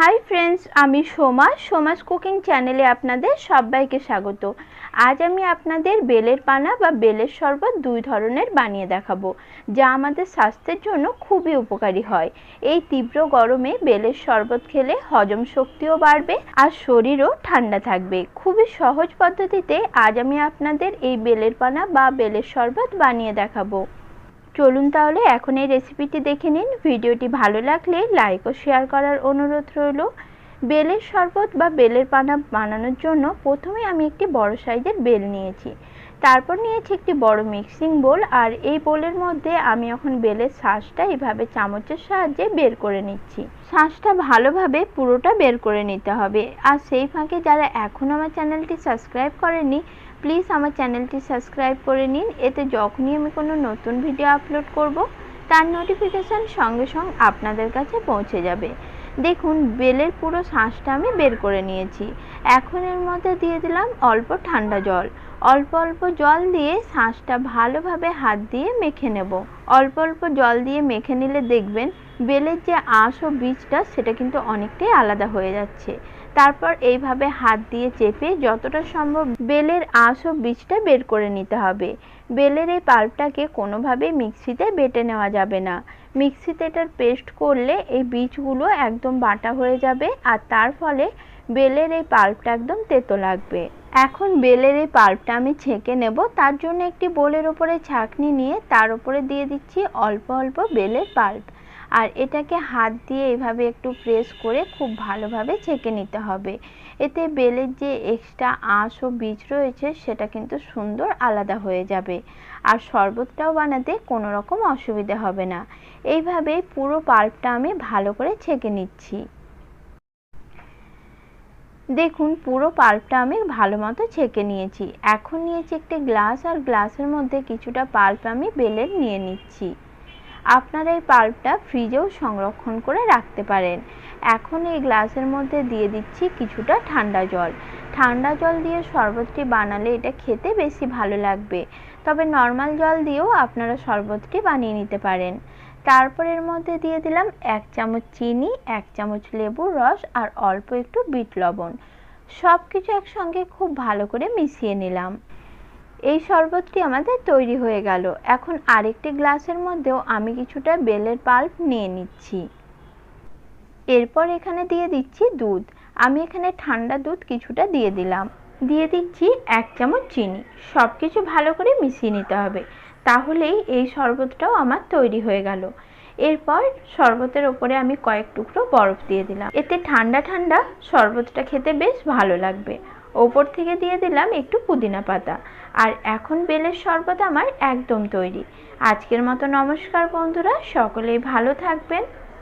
Hi friends আমি Soma, Soma's cooking চ্যানেলে আপনাদের সবাইকে স্বাগত। আজ আমি আপনাদের বেলের পানা বা বেলের শরবত দুই ধরনের বানিয়ে দেখাবো, যা আমাদের স্বাস্থ্যের জন্য খুবই উপকারী হয়। এই তীব্র গরমে বেলের শরবত খেলে হজম শক্তিও বাড়বে আর শরীরও ঠান্ডা থাকবে। খুবই সহজ পদ্ধতিতে আজ আমি আপনাদের এই বেলের পানা বা বেলের শরবত বানিয়ে দেখাবো। চলুন তাহলে এখন এই রেসিপিটি দেখে নিন। ভিডিওটি ভালো লাগলে লাইক ও শেয়ার করার অনুরোধ রইল। বেলের শরবত বা বেলের পানা বানানোর জন্য প্রথমে আমি একটি বড় সাইজের বেল নিয়েছি। তারপর নিয়েছি একটি বড় মিক্সিং বোল আর এই বোলের মধ্যে আমি এখন বেলের শাঁসটা এভাবে চামচের সাহায্যে বের করে নিচ্ছি। শাঁসটা ভালোভাবে পুরোটা বের করে নিতে হবে। আর সেই ফাঁকে যারা এখন আমার চ্যানেলটি সাবস্ক্রাইব করেনি প্লিজ আমার চ্যানেলটি সাবস্ক্রাইব করে নিন। এতে যখনই আমি কোনো নতুন ভিডিও আপলোড করব, তার নোটিফিকেশান সঙ্গে সঙ্গে আপনাদের কাছে পৌঁছে যাবে। দেখুন, বেলের পুরো শাঁসটা আমি বের করে নিয়েছি। এখন এর মধ্যে দিয়ে দিলাম অল্প ঠান্ডা জল। অল্প অল্প জল দিয়ে শাঁসটা ভালোভাবে হাত দিয়ে মেখে নেব। অল্প অল্প জল দিয়ে মেখে নিলে দেখবেন, বেলের যে আঁশ ও বীজটা, সেটা কিন্তু অনেকটাই আলাদা হয়ে যাচ্ছে। তারপর এইভাবে হাত দিয়ে চেপে যতটা সম্ভব বেলের আঁশ ও বীজটা বের করে নিতে হবে। বেলের এই পাল্পটাকে কোনোভাবেই মিক্সিতে বেটে নেওয়া যাবে না। মিক্সিতে এটার পেস্ট করলে এই বীজগুলো একদম বাটা হয়ে যাবে আর তার ফলে বেলের এই পাল্পটা একদম তেতো লাগবে। এখন বেলের এই পাল্পটা আমি ছেঁকে নেব, তার জন্য একটি বোলের ওপরে ছাঁকনি নিয়ে তার উপরে দিয়ে দিচ্ছি অল্প অল্প বেলের পাল্প। আর এটাকে হাত দিয়ে এভাবে একটু প্রেস করে খুব ভালোভাবে ছেঁকে নিতে হবে। এতে বেলের যে এক্সট্রা আঁশ ও বীজ রয়েছে, সেটা কিন্তু সুন্দর আলাদা হয়ে যাবে। আর শরবতটাও বানাতে কোনো রকম অসুবিধা হবে না। এইভাবে পুরো পাল্পটা আমি ভালো করে ছেঁকে নিচ্ছি। দেখুন, পুরো পাল্পটা আমি ভালো মতো ছেঁকে নিয়েছি। এখন নিয়েছি একটি গ্লাস আর গ্লাসের মধ্যে কিছুটা পাল্প আমি বেলের নিয়ে নিচ্ছি। আপনারা এই পাল্পটা ফ্রিজেও সংরক্ষণ করে রাখতে পারেন। এখন এই গ্লাসের মধ্যে দিয়ে দিচ্ছি কিছুটা ঠান্ডা জল। ঠান্ডা জল দিয়ে শরবতটি বানালে এটা খেতে বেশি ভালো লাগবে। তবে নর্মাল জল দিয়েও আপনারা শরবতটি বানিয়ে নিতে পারেন। তারপর এর মধ্যে দিয়ে দিলাম এক চামচ চিনি, এক চামচ লেবুর রস আর অল্প একটু বিট লবণ। সব কিছু একসঙ্গে খুব ভালো করে মিশিয়ে নিলাম। এই শরবতটি আমাদের তৈরি হয়ে গেল। এখন আরেকটি গ্লাসের মধ্যেও আমি কিছুটা বেলের পাল্প নিয়ে নিচ্ছি। এরপর এখানে দিয়ে দিচ্ছি দুধ। আমি এখানে ঠান্ডা দুধ কিছুটা দিয়ে দিলাম। দিয়ে দিচ্ছি এক চামচ চিনি। সব কিছু ভালো করে মিশিয়ে নিতে হবে। তাহলেই এই শরবতটাও আমার তৈরি হয়ে গেল। এরপর শরবতের ওপরে আমি কয়েক টুকরো বরফ দিয়ে দিলাম। এতে ঠান্ডা ঠান্ডা শরবতটা খেতে বেশ ভালো লাগবে। ওপর থেকে দিয়ে দিলাম একটু পুদিনা পাতা। আর এখন বেলের শরবত আমার একদম তৈরি। আজকের মতো নমস্কার বন্ধুরা, সকলেই ভালো থাকবেন।